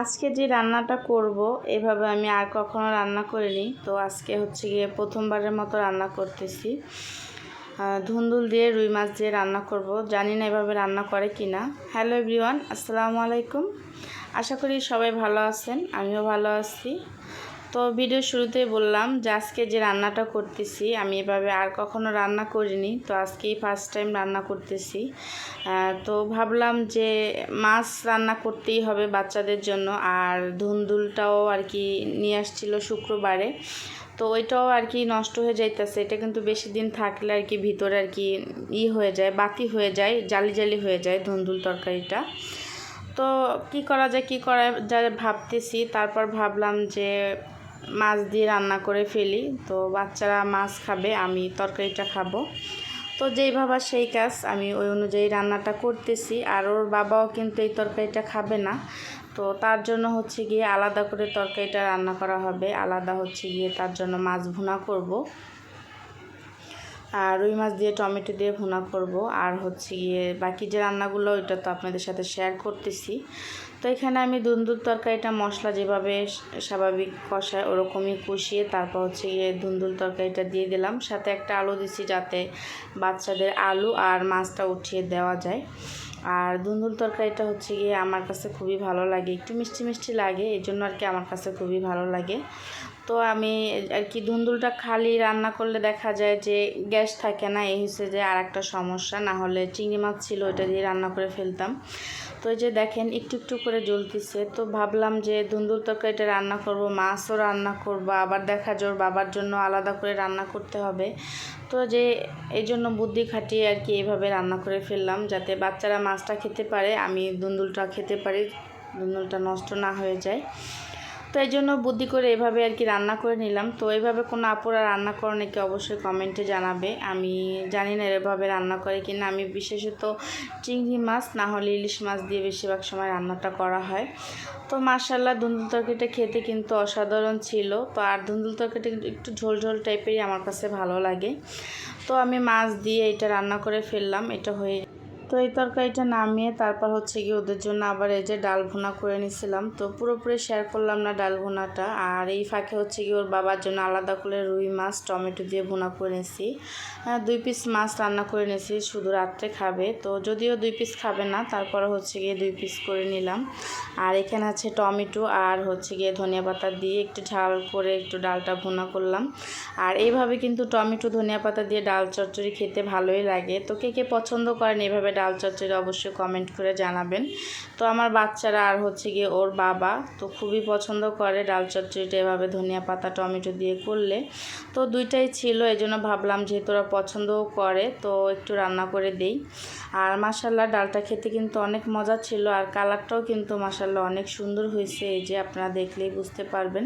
আজকে যে রান্নাটা করব, এভাবে আমি আর কখনো রান্না করিনি। তো আজকে হচ্ছে গিয়ে প্রথমবারের মতো রান্না করতেছি। ধুন্দুল দিয়ে রুই মাছ দিয়ে রান্না করব। জানি না এভাবে রান্না করে কি না হ্যালো এভরিওয়ান, আসসালামু আলাইকুম। আশা করি সবাই ভালো আছেন, আমিও ভালো আছি। তো ভিডিও শুরুতেই বললাম যে আজকে যে রান্নাটা করতেছি, আমি এভাবে আর কখনো রান্না করিনি, তো আজকেই ফার্স্ট টাইম রান্না করতেছি। তো ভাবলাম যে মাছ রান্না করতেই হবে বাচ্চাদের জন্য, আর ধুন্দুলটাও আর কি নিয়ে আসছিল শুক্রবারে। তো ওইটাও আর কি নষ্ট হয়ে যাইতেছে, এটা কিন্তু বেশি দিন থাকলে আর কি ভিতরে আর কি ই হয়ে যায়, বাতি হয়ে যায়, জালি জালি হয়ে যায় ধুন্দুল তরকারিটা। তো কি করা যায়, কি করা যায় ভাবতেছি, তারপর ভাবলাম যে মাছ দিয়ে রান্না করে ফেলি। তো বাচ্চারা মাছ খাবে, আমি তরকারিটা খাব। তো যেই ভাবা সেই কাজ, আমি ওই অনুযায়ী রান্নাটা করতেছি। আর ওর বাবাও কিন্তু এই তরকারিটা খাবে না। তো তার জন্য হচ্ছে গিয়ে আলাদা করে তরকারিটা রান্না করা হবে। আলাদা হচ্ছে গিয়ে তার জন্য মাছ ভুনা করব। আর রুই মাছ দিয়ে টমেটো দিয়ে ভুনা করব। আর হচ্ছে গিয়ে বাকি যে রান্নাগুলো, ওইটা তো আপনাদের সাথে শেয়ার করতেছি। তো এখানে আমি দুন্দুর তরকারিটা মশলা যেভাবে স্বাভাবিক কষায় ওরকমই কষিয়ে তারপর হচ্ছে গিয়ে ধুন্দুল তরকারিটা দিয়ে দিলাম। সাথে একটা আলু দিছি যাতে বাচ্চাদের আলু আর মাছটা উঠিয়ে দেওয়া যায়। আর ধুন্দুল তরকারিটা হচ্ছে গিয়ে আমার কাছে খুবই ভালো লাগে। একটু মিষ্টি মিষ্টি লাগে এই জন্য আর কি আমার কাছে খুবই ভালো লাগে। তো আমি আর কি ধুন্দুলটা খালি রান্না করলে দেখা যায় যে গ্যাস থাকে না, এই হচ্ছে যে আর একটা সমস্যা। না হলে চিংড়ি মাছ ছিল ওটা দিয়ে রান্না করে ফেলতাম। তো যে দেখেন, একটু একটু করে জ্বলতেছে। তো ভাবলাম যে ধুন্দুল তরকারিটা রান্না করব, মাছও রান্না করব, আবার দেখা যায় ওর বাবার জন্য আলাদা করে রান্না করতে হবে। তো যে এই জন্য বুদ্ধি খাটিয়ে আর কি এইভাবে রান্না করে ফেললাম, যাতে বাচ্চারা মাছটা খেতে পারে, আমি ধুন্দুলটা খেতে পারি ধুন্দুলটা নষ্ট না হয়ে যায়। তো এই জন্য বুদ্ধি করে এভাবে আর কি রান্না করে নিলাম। তো এইভাবে কোনো আপুরা রান্না করে নাকি অবশ্যই কমেন্টে জানাবে। আমি জানি না এভাবে রান্না করে কিনা। আমি বিশেষত চিংড়ি মাছ, না হলে ইলিশ মাছ দিয়ে বেশিরভাগ সময় রান্নাটা করা হয়। তো মার্শাল্লাহ ধুন্দুল তরকারিটা খেতে কিন্তু অসাধারণ ছিল। তো আর ধুন্দুল তরকারিটা একটু ঝোল ঝোল টাইপেরই আমার কাছে ভালো লাগে। তো আমি মাছ দিয়ে এটা রান্না করে ফেললাম। এটা হয়ে তো এই তরকারিটা নামিয়ে তারপর হচ্ছে গিয়ে ওদের জন্য আবার এই যে ডাল ভুনা করে নিছিলাম। তো পুরোপুরি শেয়ার করলাম না ডাল ভুনাটা। আর এই ফাঁকে হচ্ছে গিয়ে ওর বাবার জন্য আলাদা করে রুই মাছ, টমেটো দিয়ে ভুনা করে নিছি। দুই পিস মাছ রান্না করে নিয়েছি শুধু রাত্রে খাবে। তো যদিও দুই পিস খাবে না, তারপর হচ্ছে গিয়ে দুই পিস করে নিলাম। আর এখানে আছে টমেটো আর হচ্ছে গিয়ে ধনিয়া পাতা দিয়ে একটু ঝাল করে একটু ডালটা ভুনা করলাম। আর এইভাবে কিন্তু টমেটো, ধনিয়া পাতা দিয়ে ডাল চচ্চড়ি খেতে ভালোই লাগে। তো কে কে পছন্দ করেন এভাবে ডাল চচ্চড়ি অবশ্যই কমেন্ট করে জানাবেন। তো আমার বাচ্চারা আর হচ্ছে গিয়ে ওর বাবা তো খুবই পছন্দ করে ডাল চচ্চড়িটা এভাবে ধনিয়া পাতা, টমেটো দিয়ে করলে। তো দুইটাই ছিল এই জন্য ভাবলাম যেহেতু ওরা পছন্দও করে, তো একটু রান্না করে দেই। আর মাসাল্লাহ ডালটা খেতে কিন্তু অনেক মজা ছিল, আর কালারটাও কিন্তু মাসাল্লাহ অনেক সুন্দর হয়েছে, এই যে আপনারা দেখলেই বুঝতে পারবেন।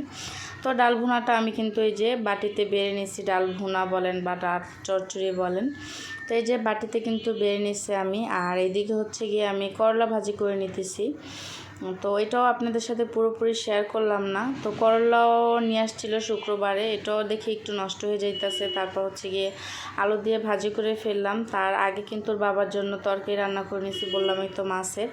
তো ডাল ভুনাটা আমি কিন্তু এই যে বাটিতে বেড়ে নিয়েছি, ডাল ভুনা বলেন বা ডাল চচ্চড়ি বলেন। তো এই যে বাটিতে কিন্তু বেড়ে নিচ্ছি আমি। আর এদিকে হচ্ছে গিয়ে আমি করলা ভাজি করে নিতেছি। তো এটাও আপনাদের সাথে পুরোপুরি শেয়ার করলাম না। তো করলাও নিয়ে আসছিল শুক্রবারে, এটাও দেখি একটু নষ্ট হয়ে যাইতেছে। তারপর হচ্ছে গিয়ে আলু দিয়ে ভাজি করে ফেললাম। তার আগে কিন্তু বাবার জন্য তরকারি রান্না করে নিয়েছি বললাম এই তো মাছের।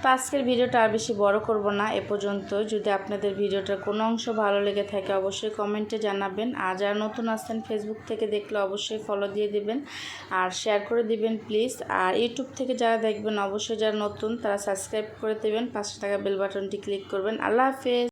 তো আজকের ভিডিওটা আর বেশি বড় করব না, এ পর্যন্ত। যদি আপনাদের ভিডিওটার কোনো অংশ ভালো লেগে থাকে, অবশ্যই কমেন্টে জানাবেন। আর যারা নতুন আসছেন ফেসবুক থেকে দেখলে অবশ্যই ফলো দিয়ে দিবেন। আর শেয়ার করে দিবেন প্লিজ আর ইউটিউব থেকে যারা দেখবেন, অবশ্যই যারা নতুন, তারা সাবস্ক্রাইব করে দেবেন। পাঁচশো টাকা বেল বাটনটি ক্লিক করবেন। আল্লাহ হাফেজ।